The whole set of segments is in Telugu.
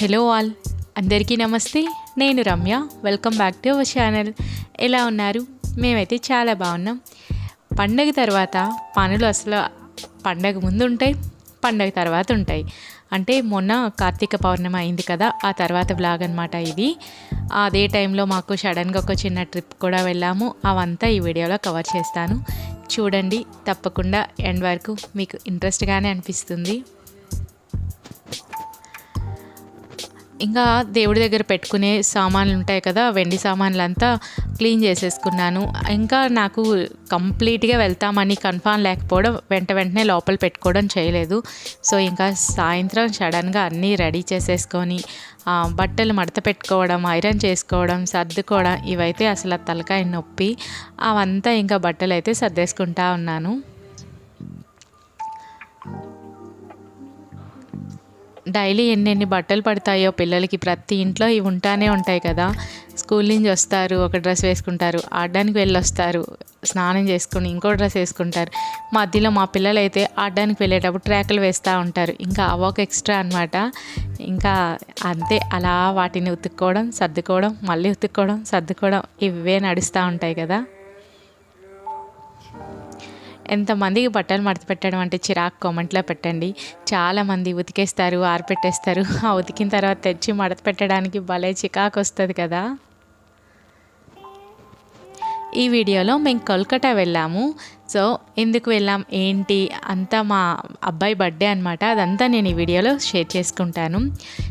హలో ఆల్ అందరికీ నమస్తే. నేను Ramya. Welcome back to our channel ఎలా ఉన్నారు? మేమైతే చాలా బాగున్నాం. పండగ తర్వాత పనులు అసలు పండగ ముందు ఉంటాయి పండగ తర్వాత ఉంటాయి. అంటే మొన్న కార్తీక పౌర్ణమి అయింది కదా ఆ తర్వాత బ్లాగ్ అనమాట ఇది. అదే టైంలో మాకు సడన్గా ఒక చిన్న ట్రిప్ కూడా వెళ్ళాము. అవంతా ఈ వీడియోలో కవర్ చేస్తాను. చూడండి తప్పకుండా ఎండ్ వరకు మీకు ఇంట్రెస్ట్గానే అనిపిస్తుంది. ఇంకా దేవుడి దగ్గర పెట్టుకునే సామాన్లు ఉంటాయి కదా వెండి సామాన్లు అంతా క్లీన్ చేసేసుకున్నాను. ఇంకా నాకు కంప్లీట్గా వెళ్తామని కన్ఫామ్ లేకపోవడం వెంట వెంటనే లోపల పెట్టుకోవడం చేయలేదు. సో ఇంకా సాయంత్రం సడన్గా అన్నీ రెడీ చేసేసుకొని బట్టలు మడత పెట్టుకోవడం ఐరన్ చేసుకోవడం సర్దుకోవడం ఇవైతే అసలు తలకాయ నొప్పి. అవంతా ఇంకా బట్టలు అయితే సర్దేసుకుంటా ఉన్నాను. డైలీ ఎన్నెన్ని బట్టలు పడతాయో పిల్లలకి ప్రతి ఇంట్లో ఇవి ఉంటానే ఉంటాయి కదా. స్కూల్ నుంచి వస్తారు ఒక డ్రెస్ వేసుకుంటారు ఆడడానికి వెళ్ళొస్తారు స్నానం చేసుకుని ఇంకో డ్రెస్ వేసుకుంటారు. మధ్యలో మా పిల్లలు అయితే ఆడడానికి వెళ్ళేటప్పుడు ట్రాకులు వేస్తూ ఉంటారు. ఇంకా అవొక ఎక్స్ట్రా అనమాట ఇంకా అంతే అలా వాటిని ఉతుక్కోవడం సర్దుకోవడం మళ్ళీ ఉతుక్కోవడం సర్దుకోవడం ఇవే నడుస్తూ ఉంటాయి కదా. ఎంతమందికి బట్టలు మడత పెట్టడం అంటే చిరాకు కామెంట్లో పెట్టండి. చాలామంది ఉతికేస్తారు ఆరిపెట్టేస్తారు. ఆ ఉతికిన తర్వాత తెచ్చి మడత పెట్టడానికి భలే చికాకు వస్తుంది కదా. ఈ వీడియోలో మేము కోల్కతా వెళ్ళాము. సో ఎందుకు వెళ్ళాం? ఏంటి? అంతా మా అబ్బాయి బర్త్డే అనమాట అదంతా నేను ఈ వీడియోలో షేర్ చేసుకుంటాను.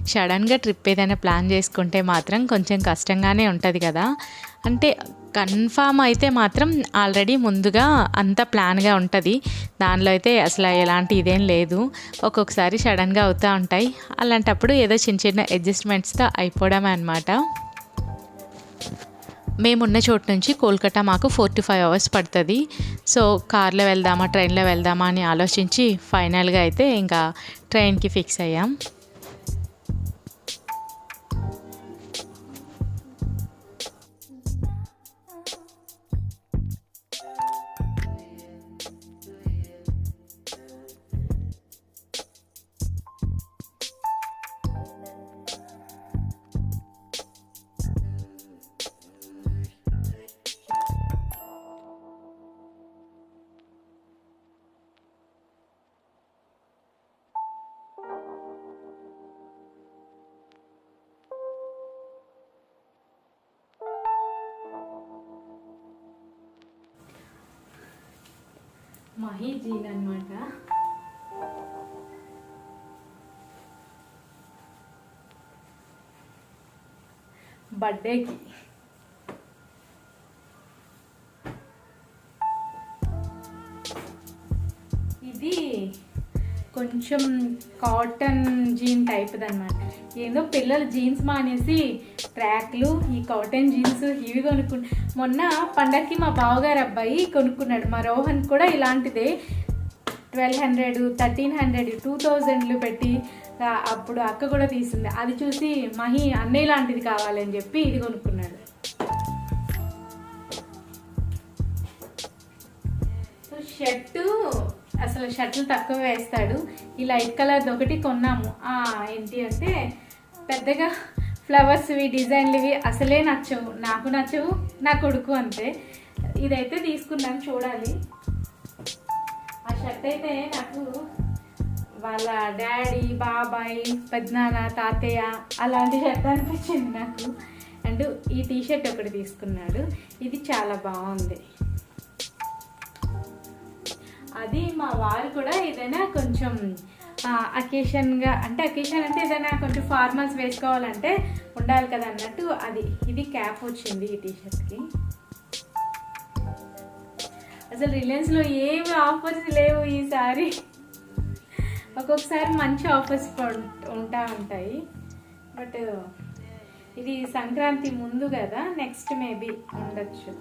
సడన్గా ట్రిప్ ఏదైనా ప్లాన్ చేసుకుంటే మాత్రం కొంచెం కష్టంగానే ఉంటుంది కదా. అంటే కన్ఫామ్ అయితే మాత్రం ఆల్రెడీ ముందుగా అంత ప్లాన్గా ఉంటుంది. దానిలో అయితే అసలు ఎలాంటి ఇదేం లేదు. ఒక్కొక్కసారి సడన్గా అవుతూ ఉంటాయి. అలాంటప్పుడు ఏదో చిన్న చిన్న అడ్జస్ట్మెంట్స్తో అయిపోవడమే అనమాట మేమున్న చోటు నుంచి కోల్కతా మాకు ఫోర్ టు ఫైవ్ అవర్స్ పడుతుంది. సో కార్లో వెళ్దామా ట్రైన్లో వెళ్దామా అని ఆలోచించి ఫైనల్గా అయితే ఇంకా ట్రైన్కి ఫిక్స్ అయ్యాం. మహీ జీన్ అనమాట బర్త్డేకి. ఇది కొంచెం కాటన్ జీన్ టైప్ది అనమాట ఏందో పిల్లలు జీన్స్ మానేసి ట్రాక్లు ఈ కాటన్ జీన్స్ ఇవి కొనుక్కు మొన్న పండక్కి మా బావగారు అబ్బాయి కొనుక్కున్నాడు. మా రోహన్ కూడా ఇలాంటిదే. Twelve hundred thirteen hundred two థౌజండ్లు పెట్టి అప్పుడు అక్క కూడా తీసింది. అది చూసి మహి అన్నయ్య లాంటిది కావాలని చెప్పి ఇది కొనుక్కున్నాడు. షర్టు అసలు షర్ట్లు తక్కువ వేస్తాడు. ఈ లైట్ కలర్ది ఒకటి కొన్నాము. ఏంటి అంటే పెద్దగా ఫ్లవర్స్ ఇవి డిజైన్లు ఇవి అసలే నచ్చవు. నాకు నచ్చవు నా కొడుకు అంతే. ఇదైతే తీసుకున్నాను చూడాలి. ఆ షర్ట్ అయితే నాకు వాళ్ళ డాడీ బాబాయ్ పెద్దనాన్న తాతయ్య అలాంటి షర్ట్ అనిపించింది నాకు. అండ్ ఈ టీషర్ట్ ఒకటి తీసుకున్నాడు. ఇది చాలా బాగుంది. అది మా వారు కూడా ఏదైనా కొంచెం అకేషన్గా అంటే అకేషన్ అంటే ఏదైనా కొంచెం ఫార్మల్స్ వేసుకోవాలంటే ఉండాలి కదా అన్నట్టు అది ఇది క్యాప్ వచ్చింది ఈ టీషర్ట్కి అసలు రిలయన్స్లో ఏమి ఆఫర్స్ లేవు ఈసారి. ఒక్కొక్కసారి మంచి ఆఫర్స్ ఉంటా ఉంటాయి. బట్ ఇది సంక్రాంతి ముందు కదా నెక్స్ట్ మేబీ ఉండొచ్చు.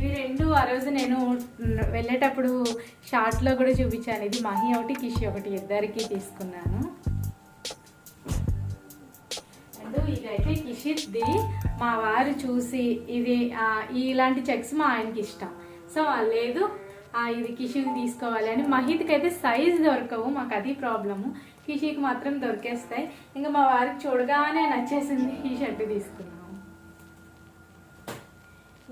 ఇవి రెండు ఆ రోజు నేను వెళ్ళేటప్పుడు షార్ట్లో కూడా చూపించాను. ఇది మహి ఒకటి కిషి ఒకటి ఇద్దరికి తీసుకున్నాను. అండ్ ఇదైతే కిషిద్ది మా వారు చూసి ఇది ఇలాంటి చెక్స్ మా ఆయనకి ఇష్టం. సో లేదు ఇది కిషికి తీసుకోవాలి అని. మహిత్కి అయితే సైజ్ దొరకవు మాకు అది ప్రాబ్లము కిషికి మాత్రం దొరికేస్తాయి. ఇంకా మా వారికి చూడగానే నచ్చేసింది ఈ షర్ట్ తీసుకుంది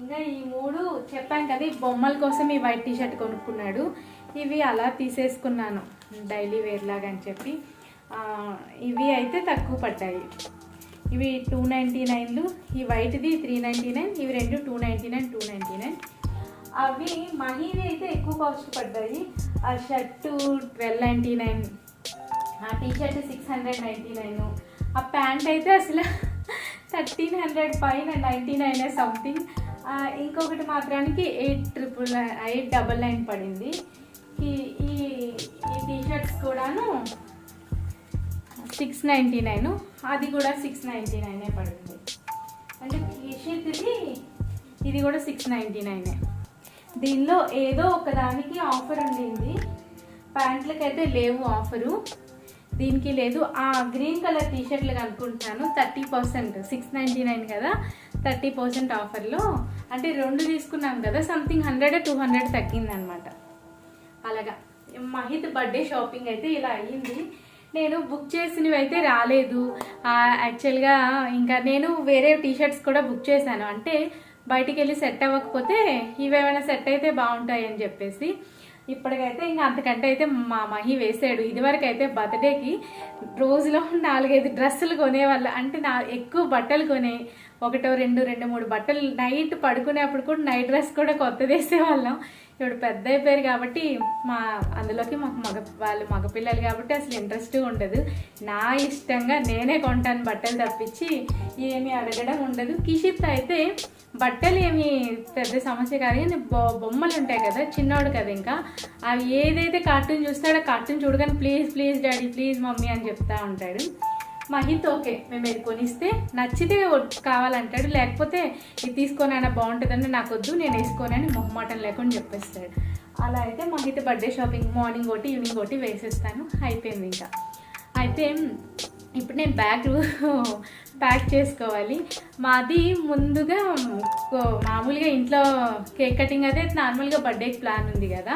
ఇంకా ఈ మూడు చెప్పాను కదా ఈ బొమ్మల కోసం ఈ వైట్ టీషర్ట్ కొనుక్కున్నాడు. ఇవి అలా తీసేసుకున్నాను డైలీ వేర్ లాగా అని చెప్పి. ఇవి అయితే తక్కువ పడ్డాయి. ఇవి టూ నైంటీ నైన్లు ఈ వైట్ది త్రీ నైంటీ నైన్ ఇవి రెండు two ninety nine two ninety nine. అవి మహీవి అయితే ఎక్కువ కాస్ట్ పడ్డాయి. ఆ షర్టు ట్వెల్వ్ నైంటీ నైన్ ఆ T shirt six hundred ninety nine. ఆ ప్యాంట్ అయితే అసలు థర్టీన్ హండ్రెడ్ పైన నైంటీ నైన్ సంథింగ్. ఇంకొకటి మాత్రానికి eight triple eight double nine పడింది. ఈ ఈ టీషర్ట్స్ టీ షర్ట్స్ కూడాను సిక్స్ నైంటీ నైన్ అది కూడా సిక్స్ నైంటీ నైనే పడింది. అంటే టీషర్ట్ది ఇది ఇది కూడా సిక్స్ నైంటీ నైనే. దీనిలో ఏదో ఒకదానికి ఆఫర్ ఉండింది. ప్యాంట్లకి అయితే లేవు ఆఫరు. దీనికి లేదు. ఆ గ్రీన్ కలర్ టీ షర్ట్లు కనుక్కుంటున్నాను. Thirty percent six ninety nine కదా. థర్టీ పర్సెంట్ ఆఫర్లో. అంటే రెండు తీసుకున్నాం కదా సంథింగ్ హండ్రెడ్ టూ హండ్రెడ్ తగ్గిందనమాట. అలాగా. మహిత్ బర్త్డే షాపింగ్ అయితే ఇలా అయ్యింది. నేను బుక్ చేసినవి అయితే రాలేదు యాక్చువల్గా ఇంకా నేను వేరే టీ షర్ట్స్ కూడా బుక్ చేశాను. అంటే బయటికి వెళ్ళి సెట్ అవ్వకపోతే ఇవేమైనా సెట్ అయితే బాగుంటాయి అని చెప్పేసి. ఇప్పటికైతే ఇంకా అంతకంటే అయితే మా మహి వేసాడు. ఇదివరకు అయితే బర్త్డేకి రోజులో నాలుగైదు డ్రెస్సులు కొనేవాళ్ళు. అంటే నా ఎక్కువ బట్టలు కొనే ఒకటో రెండు రెండు మూడు బట్టలు నైట్ పడుకునేప్పుడు కూడా నైట్ డ్రెస్ కూడా కొత్తది వేసేవాళ్ళం. ఇప్పుడు పెద్ద అయిపోయారు కాబట్టి మా అందులోకి మాకు మగ వాళ్ళు మగపిల్లలు కాబట్టి అసలు ఇంట్రెస్ట్ ఉండదు. నా ఇష్టంగా నేనే కొంటాను బట్టలు తప్పించి ఏమి అడగడం ఉండదు. కిషిత్ అయితే బట్టలు ఏమి పెద్ద సమస్య కాదు. కానీ బొ- బొమ్మలు ఉంటాయి కదా చిన్నవాడు కదా ఇంకా. అవి ఏదైతే కార్టూన్ చూస్తాడో కార్టూన్ చూడగానే please please daddy please mummy అని చెప్తా ఉంటాడు. మహిత్ ఓకే మేము మీరు కొనిస్తే నచ్చితే కావాలంటాడు. లేకపోతే ఇది తీసుకొనైనా బాగుంటుందని నాకు వద్దు నేను వేసుకోనని మొహమాటం లేకుండా చెప్పేస్తాడు. అలా అయితే మహిత బర్త్డే షాపింగ్ మార్నింగ్ ఒకటి ఈవినింగ్ ఒకటి వేసేస్తాను. అయిపోయింది ఇంకా. అయితే ఇప్పుడు నేను బ్యాగ్ ప్యాక్ చేసుకోవాలి. మాది ముందుగా మామూలుగా ఇంట్లో కేక్ కటింగ్ అయితే నార్మల్గా బర్త్డేకి ప్లాన్ ఉంది కదా.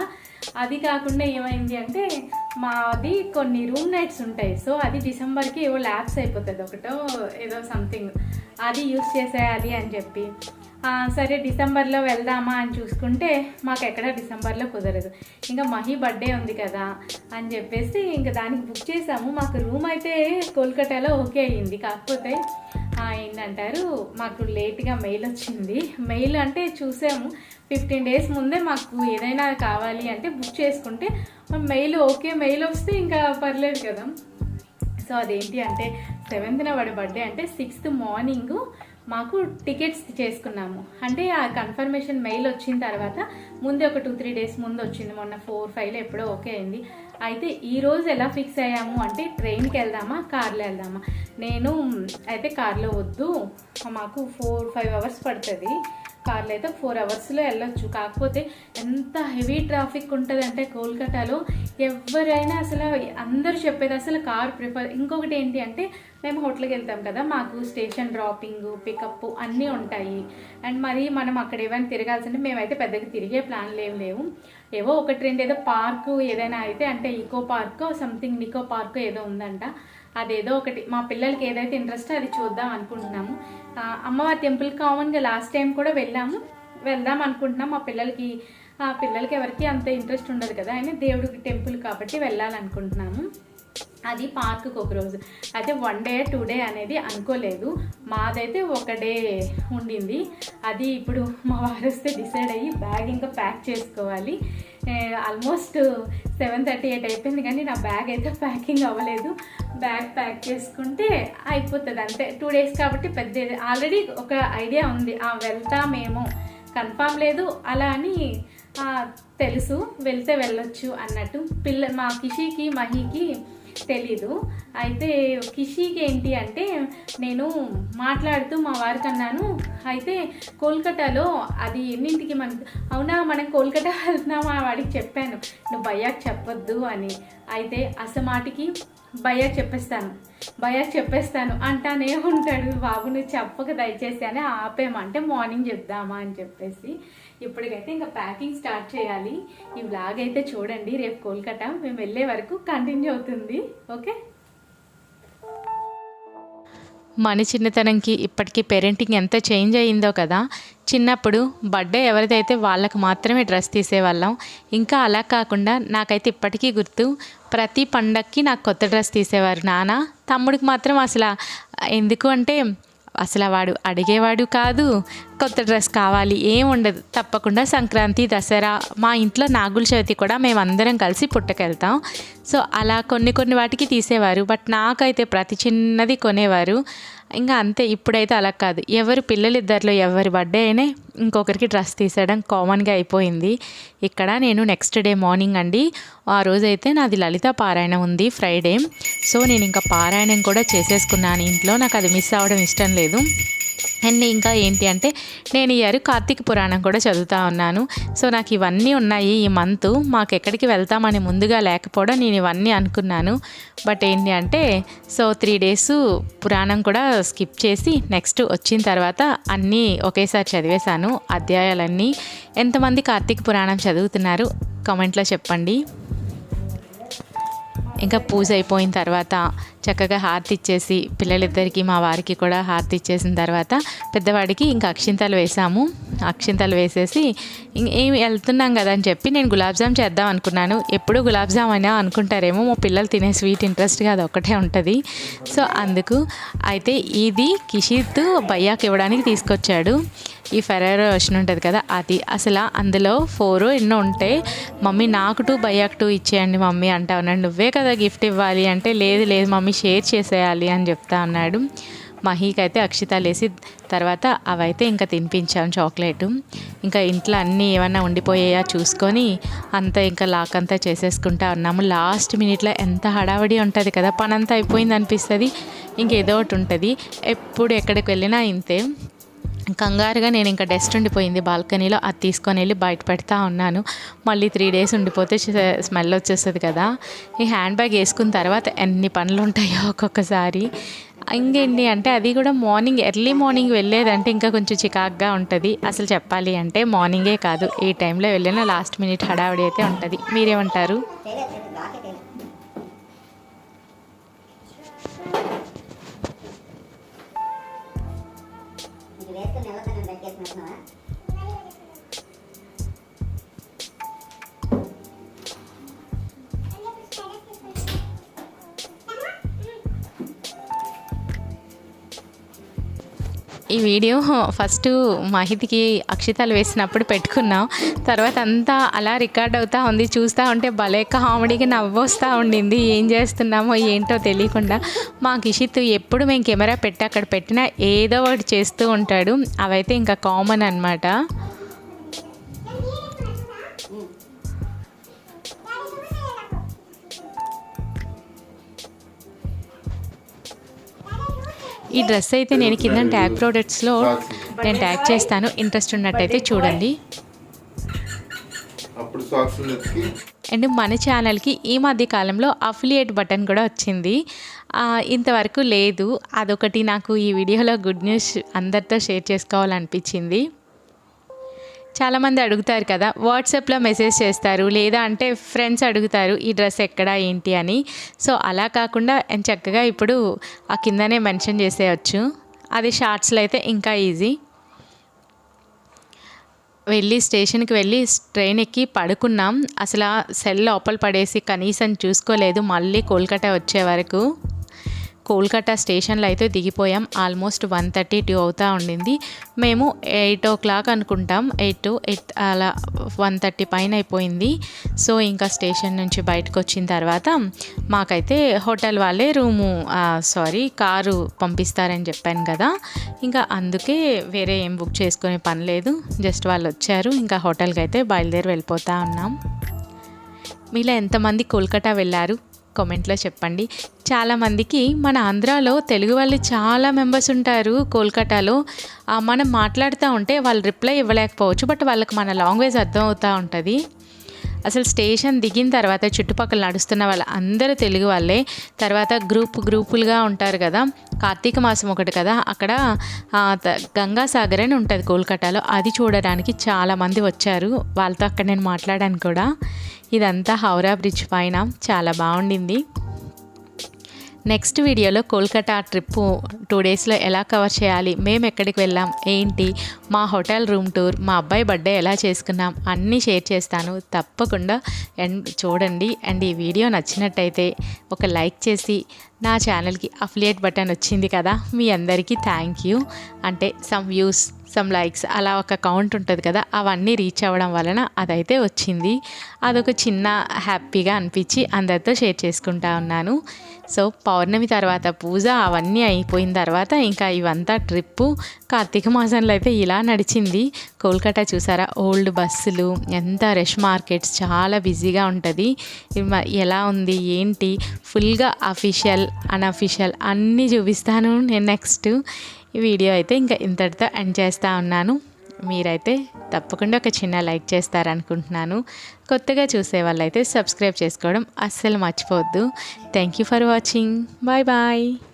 అది కాకుండా ఏమైంది అంటే మాది కొన్ని రూమ్ నైట్స్ ఉంటాయి. సో అది డిసెంబర్కి ఏవో ల్యాబ్స్ అయిపోతుంది ఒకటో ఏదో సంథింగ్. అది యూస్ చేసేయాలి అని చెప్పి. సరే డిసెంబర్లో వెళ్దామా అని చూసుకుంటే మాకు ఎక్కడ డిసెంబర్లో కుదరదు. ఇంకా మహి బర్త్డే ఉంది కదా అని చెప్పేసి ఇంకా దానికి బుక్ చేసాము. మాకు రూమ్ అయితే కోల్కతాలో ఓకే అయ్యింది. కాకపోతే ఏంటంటారు మాకు లేట్గా మెయిల్ వచ్చింది. మెయిల్ అంటే చూసాము. ఫిఫ్టీన్ డేస్ ముందే మాకు ఏదైనా కావాలి అంటే బుక్ చేసుకుంటే మెయిల్ ఓకే మెయిల్ వస్తే ఇంకా పర్లేదు కదా. సో అదేంటి అంటే సెవెంత్న వాడి బర్త్డే అంటే సిక్స్త్ మార్నింగ్ మాకు టికెట్స్ చేసుకున్నాము. అంటే ఆ కన్ఫర్మేషన్ మెయిల్ వచ్చిన తర్వాత ముందే ఒక టూ త్రీ డేస్ ముందు వచ్చింది. మొన్న ఫోర్ ఫైవ్లో ఎప్పుడో ఓకే అయింది. అయితే ఈరోజు ఎలా ఫిక్స్ అయ్యాము అంటే ట్రైన్కి వెళ్దామా కార్లో వెళ్దామా? నేను అయితే కార్లో వద్దు. మాకు ఫోర్ ఫైవ్ అవర్స్ పడుతుంది. కార్లో అయితే ఫోర్ అవర్స్లో వెళ్ళొచ్చు. కాకపోతే ఎంత హెవీ ట్రాఫిక్ ఉంటుంది అంటే కోల్కతాలో ఎవరైనా అసలు అందరూ చెప్పేది అసలు కార్ ప్రిఫర్ ఇంకొకటి ఏంటి అంటే మేము హోటల్కి వెళ్తాం కదా మాకు స్టేషన్ డ్రాపింగ్ పికప్ అన్నీ ఉంటాయి. అండ్ మరి మనం అక్కడ ఏమైనా తిరగాల్సింటే మేమైతే పెద్దగా తిరిగే ప్లాన్లు ఏం లేవు. ఏవో ఒకటి రెండు ఏదో పార్కు ఏదైనా అయితే అంటే eco park something Nicco park ఏదో ఉందంట. అదేదో ఒకటి మా పిల్లలకి ఏదైతే ఇంట్రెస్ట్ అది చూద్దాం అనుకుంటున్నాము. అమ్మవారి టెంపుల్ కామన్గా లాస్ట్ టైం కూడా వెళ్ళాము. వెళ్దాం అనుకుంటున్నాం. మా పిల్లలకి ఆ పిల్లలకి ఎవరికి అంత ఇంట్రెస్ట్ ఉండదు కదా. అయినా దేవుడికి టెంపుల్ కాబట్టి వెళ్ళాలనుకుంటున్నాము. అది పార్క్కి ఒక రోజు. అయితే వన్ డే టూ డే అనేది అనుకోలేదు. మాదైతే ఒక డే ఉండింది. అది ఇప్పుడు మా వారు వస్తే డిసైడ్ అయ్యి బ్యాగ్ ఇంకా ప్యాక్ చేసుకోవాలి. ఆల్మోస్ట్ సెవెన్ థర్టీ ఎయిట్ అయిపోయింది కానీ నా బ్యాగ్ అయితే ప్యాకింగ్ అవ్వలేదు. బ్యాగ్ ప్యాక్ చేసుకుంటే అయిపోతుంది అంతే. టూ డేస్ కాబట్టి పెద్ద ఆల్రెడీ ఒక ఐడియా ఉంది. ఆ వెళ్తామేమో. కన్ఫామ్ లేదు. అలా అని తెలుసు. వెళ్తే వెళ్ళొచ్చు అన్నట్టు. పిల్ల మా కిషికి మహికి తెలీదు. అయితే కిషికి ఏంటి అంటే నేను మాట్లాడుతూ మా వారికి అన్నాను అయితే కోల్కతాలో అది ఎన్నింటికి మన అవునా మనం కోల్కతా వెళ్తున్నామా వాడికి చెప్పాను. నువ్వు భయ్యాకి చెప్పొద్దు అని. అయితే అసమాటికి భయ్యా చెప్పేస్తాను. భయ్యా చెప్పేస్తాను అంటానే ఉంటాడు. బాబు నువ్వు చెప్పక దయచేసి అని ఆపేమంటే మార్నింగ్ చెప్దామా అని చెప్పేసి. ఇప్పటికైతే ఇంకా ప్యాకింగ్ స్టార్ట్ చేయాలి. ఈ వ్లాగ్ అయితే చూడండి రేపు కోల్కతా మేము వెళ్ళే వరకు కంటిన్యూ అవుతుంది. ఓకే? మన చిన్నతనంకి ఇప్పటికీ పేరెంటింగ్ ఎంత చేంజ్ అయ్యిందో కదా. చిన్నప్పుడు బర్త్డే ఎవరిదైతే వాళ్ళకు మాత్రమే డ్రెస్ తీసేవాళ్ళం. ఇంకా అలా కాకుండా నాకైతే ఇప్పటికీ గుర్తు ప్రతి పండక్కి నాకు కొత్త డ్రెస్ తీసేవారు నాన్న తమ్ముడికి మాత్రం అసలు ఎందుకు అంటే అసలు వాడు అడిగేవాడు కాదు. కొత్త డ్రెస్ కావాలి ఏం ఉండదు. తప్పకుండా సంక్రాంతి దసరా మా ఇంట్లో నాగుల చవితి కూడా మేమందరం కలిసి పుట్టకెళ్తాం. సో అలా కొన్ని కొన్ని వాటికి తీసేవారు. బట్ నాకైతే ప్రతి చిన్నది కొనేవారు. ఇంకా అంతే ఇప్పుడైతే అలా కాదు. ఎవరు పిల్లలిద్దరిలో ఎవరి బర్త్డే అయినా ఇంకొకరికి డ్రెస్ తీసేయడం కామన్గా అయిపోయింది. ఇక్కడ నేను నెక్స్ట్ డే మార్నింగ్ అండి. ఆ రోజైతే నాది లలిత పారాయణం ఉంది ఫ్రైడే. సో నేను ఇంకా పారాయణం కూడా చేసేసుకున్నాను. ఇంట్లో నాకు అది మిస్ అవ్వడం ఇష్టం లేదు. అండ్ ఇంకా ఏంటి అంటే నేను ఇయ్యారు ఇయర్ కార్తీక పురాణం కూడా చదువుతా ఉన్నాను. సో నాకు ఇవన్నీ ఉన్నాయి ఈ మంత్. మాకు ఎక్కడికి వెళ్తామని ముందుగా లేకపోవడం నేను ఇవన్నీ అనుకున్నాను. బట్ ఏంటి అంటే సో త్రీ డేస్ పురాణం కూడా స్కిప్ చేసి నెక్స్ట్ వచ్చిన తర్వాత అన్నీ ఒకేసారి చదివేశాను. అధ్యాయాలన్నీ. ఎంతమంది కార్తీక పురాణం చదువుతున్నారు? కామెంట్లో చెప్పండి. ఇంకా పూజ అయిపోయిన తర్వాత చక్కగా హారతి ఇచ్చేసి పిల్లలిద్దరికీ మా వారికి కూడా హారతి ఇచ్చేసిన తర్వాత పెద్దవాడికి ఇంకా అక్షింతలు వేసాము. అక్షింతలు వేసేసి ఇం- వెళ్తున్నాం కదా అని చెప్పి నేను గులాబ్ జామ్ చేద్దాం అనుకున్నాను. ఎప్పుడు గులాబ్ జామ్ అయినా అనుకుంటారేమో మా పిల్లలు తినే స్వీట్ ఇంట్రెస్ట్గా అది ఒకటే ఉంటుంది. సో అందుకు అయితే ఇది కిషిత్ భయ్యాకి ఇవ్వడానికి తీసుకొచ్చాడు. ఈ ఫెరారో వర్షన్ ఉంటుంది కదా అది అసలు అందులో ఫోర్ ఎన్నో ఉంటాయి. మమ్మీ నాకు టూ భయ్యాకు టూ ఇచ్చేయండి మమ్మీ అంటా ఉన్నాడు. నువ్వే కదా గిఫ్ట్ ఇవ్వాలి అంటే లేదు లేదు మమ్మీ షేర్ చేసేయాలి అని చెప్తా అన్నాడు. మహీకి అయితే అక్షితాలు వేసి తర్వాత అవైతే ఇంకా తినిపించాం చాక్లెట్ ఇంకా ఇంట్లో అన్నీ ఏమన్నా ఉండిపోయాయా చూసుకొని అంతా ఇంకా లాక్ అంతా చేసేసుకుంటా ఉన్నాము. లాస్ట్ మినిట్లో ఎంత హడావడి ఉంటుంది కదా పనంతా అయిపోయింది అనిపిస్తుంది. ఇంకేదో ఒకటి ఉంటుంది. ఎప్పుడు ఎక్కడికి వెళ్ళినా ఇంతే. కంగారుగా నేను ఇంకా డస్ట్ ఉండిపోయింది బాల్కనీలో. అది తీసుకొని వెళ్ళి బయట పెడతా ఉన్నాను. మళ్ళీ త్రీ డేస్ ఉండిపోతే స్మెల్ వచ్చేస్తుంది కదా. ఈ హ్యాండ్ బ్యాగ్ వేసుకున్న తర్వాత ఎన్ని పనులు ఉంటాయో ఒక్కొక్కసారి. ఇంకేంటి అంటే అది కూడా మార్నింగ్ ఎర్లీ మార్నింగ్ వెళ్ళేదంటే ఇంకా కొంచెం చికాక్గా ఉంటుంది. అసలు చెప్పాలి అంటే మార్నింగే కాదు. ఈ టైంలో వెళ్ళిన లాస్ట్ మినిట్ హడావిడి అయితే ఉంటుంది. మీరేమంటారు? ఈ వీడియో ఫస్ట్ మహితికి అక్షితాలు వేసినప్పుడు పెట్టుకున్నాం. తర్వాత అంతా అలా రికార్డ్ అవుతా ఉంది చూస్తూ ఉంటే భలే కామెడీకి నవ్వొస్తూ ఉండింది. ఏం చేస్తున్నామో ఏంటో తెలియకుండా మా కిషిత్ ఎప్పుడు మేము కెమెరా పెట్టి అక్కడ పెట్టినా ఏదో ఒకటి చేస్తూ ఉంటాడు. అవైతే ఇంకా కామన్ అనమాట ఈ డ్రెస్ అయితే నేను కింద ట్యాగ్ ప్రోడక్ట్స్లో నేను ట్యాగ్ చేస్తాను. ఇంట్రెస్ట్ ఉన్నట్టయితే చూడండి. అప్పుడు సాక్స్ నెత్తికి అండ్ మన ఛానల్కి ఈ మధ్య కాలంలో అఫిలియేట్ బటన్ కూడా వచ్చింది. ఆ, ఇంతవరకు లేదు. అదొకటి నాకు ఈ వీడియోలో గుడ్ న్యూస్ అందరితో షేర్ చేసుకోవాలనిపించింది. చాలామంది అడుగుతారు కదా వాట్సాప్లో మెసేజ్ చేస్తారు లేదా అంటే ఫ్రెండ్స్ అడుగుతారు ఈ డ్రెస్ ఎక్కడ ఏంటి? అని. సో అలా కాకుండా చక్కగా ఇప్పుడు ఆ కిందనే మెన్షన్ చేసేయచ్చు. అది షార్ట్స్లో అయితే ఇంకా ఈజీ. వెళ్ళి స్టేషన్కి వెళ్ళి ట్రైన్ ఎక్కి పడుకున్నాం. అసలు ఆ సెల్ లోపల పడేసి కనీసం చూసుకోలేదు. మళ్ళీ కోల్కతా వచ్చే వరకు. కోల్కతా స్టేషన్లో అయితే దిగిపోయాం. ఆల్మోస్ట్ వన్ థర్టీ టూ అవుతా ఉండింది. మేము ఎయిట్ ఓ క్లాక్ అనుకుంటాం. ఎయిట్ టు ఎయిట్ అలా వన్ థర్టీ పైన అయిపోయింది. సో ఇంకా స్టేషన్ నుంచి బయటకు వచ్చిన తర్వాత మాకైతే హోటల్ వాళ్ళే రూము సారీ కారు పంపిస్తారని చెప్పాను కదా. ఇంకా అందుకే వేరే ఏం బుక్ చేసుకునే పని లేదు. జస్ట్ వాళ్ళు వచ్చారు. ఇంకా హోటల్కి అయితే బయలుదేరి వెళ్ళిపోతా ఉన్నాం. మీలో ఎంతమంది కోల్కతా వెళ్ళారు? కామెంట్లో చెప్పండి. చాలామందికి మన ఆంధ్రాలో తెలుగు వాళ్ళు చాలా మెంబర్స్ ఉంటారు కోల్కతాలో. మనం మాట్లాడుతూ ఉంటే వాళ్ళు రిప్లై ఇవ్వలేకపోవచ్చు బట్ వాళ్ళకి మన లాంగ్వేజ్ అర్థం అవుతూ ఉంటుంది. అసలు స్టేషన్ దిగిన తర్వాత చుట్టుపక్కల నడుస్తున్న వాళ్ళ అందరూ తెలుగు వాళ్ళే. తర్వాత గ్రూప్ గ్రూపులుగా ఉంటారు కదా. కార్తీక మాసం ఒకటి కదా. అక్కడ గంగాసాగర్ అని ఉంటుంది కోల్కతాలో. అది చూడడానికి చాలామంది వచ్చారు. వాళ్ళతో అక్కడ నేను మాట్లాడాను కూడా. ఇదంతా హౌరా బ్రిడ్జ్ పైన. చాలా బాగుండింది. నెక్స్ట్ వీడియోలో కోల్కతా ట్రిప్ టూ డేస్లో ఎలా కవర్ చేయాలి మేము ఎక్కడికి వెళ్ళాం ఏంటి మా హోటల్ రూమ్ టూర్ మా అబ్బాయి బర్త్డే ఎలా చేసుకున్నాం అన్నీ షేర్ చేస్తాను. తప్పకుండా అండ్ చూడండి. అండ్ ఈ వీడియో నచ్చినట్టయితే ఒక లైక్ చేసి నా ఛానల్కి అఫిలియేట్ బటన్ వచ్చింది కదా మీ అందరికీ థ్యాంక్ యూ అంటే సమ్ వ్యూస్ సమ్ లైక్స్ అలా ఒక కౌంట్ ఉంటుంది కదా అవన్నీ రీచ్ అవ్వడం వలన అదైతే వచ్చింది. అదొక చిన్న హ్యాపీగా అనిపించి అందరితో షేర్ చేసుకుంటా ఉన్నాను. సో పౌర్ణమి తర్వాత పూజ అవన్నీ అయిపోయిన తర్వాత ఇంకా ఇవంతా ట్రిప్పు కార్తీక మాసంలో అయితే ఇలా నడిచింది. కోల్కతా చూసారా ఓల్డ్ బస్సులు ఎంత రష్ మార్కెట్స్ చాలా బిజీగా ఉంటుంది. ఎలా ఉంది ఏంటి? ఫుల్గా అఫీషియల్ అన్అఫీషియల్ అన్నీ చూపిస్తాను. నేను నెక్స్ట్ ఈ వీడియో అయితే ఇంకా ఇంతటితో ఎండ్ చేస్తూ ఉన్నాను. మీరైతే తప్పకుండా ఒక చిన్న లైక్ చేస్తారనుకుంటున్నాను. కొత్తగా చూసే వాళ్ళైతే సబ్స్క్రైబ్ చేసుకోవడం అస్సలు మర్చిపోవద్దు. Thank you for watching bye bye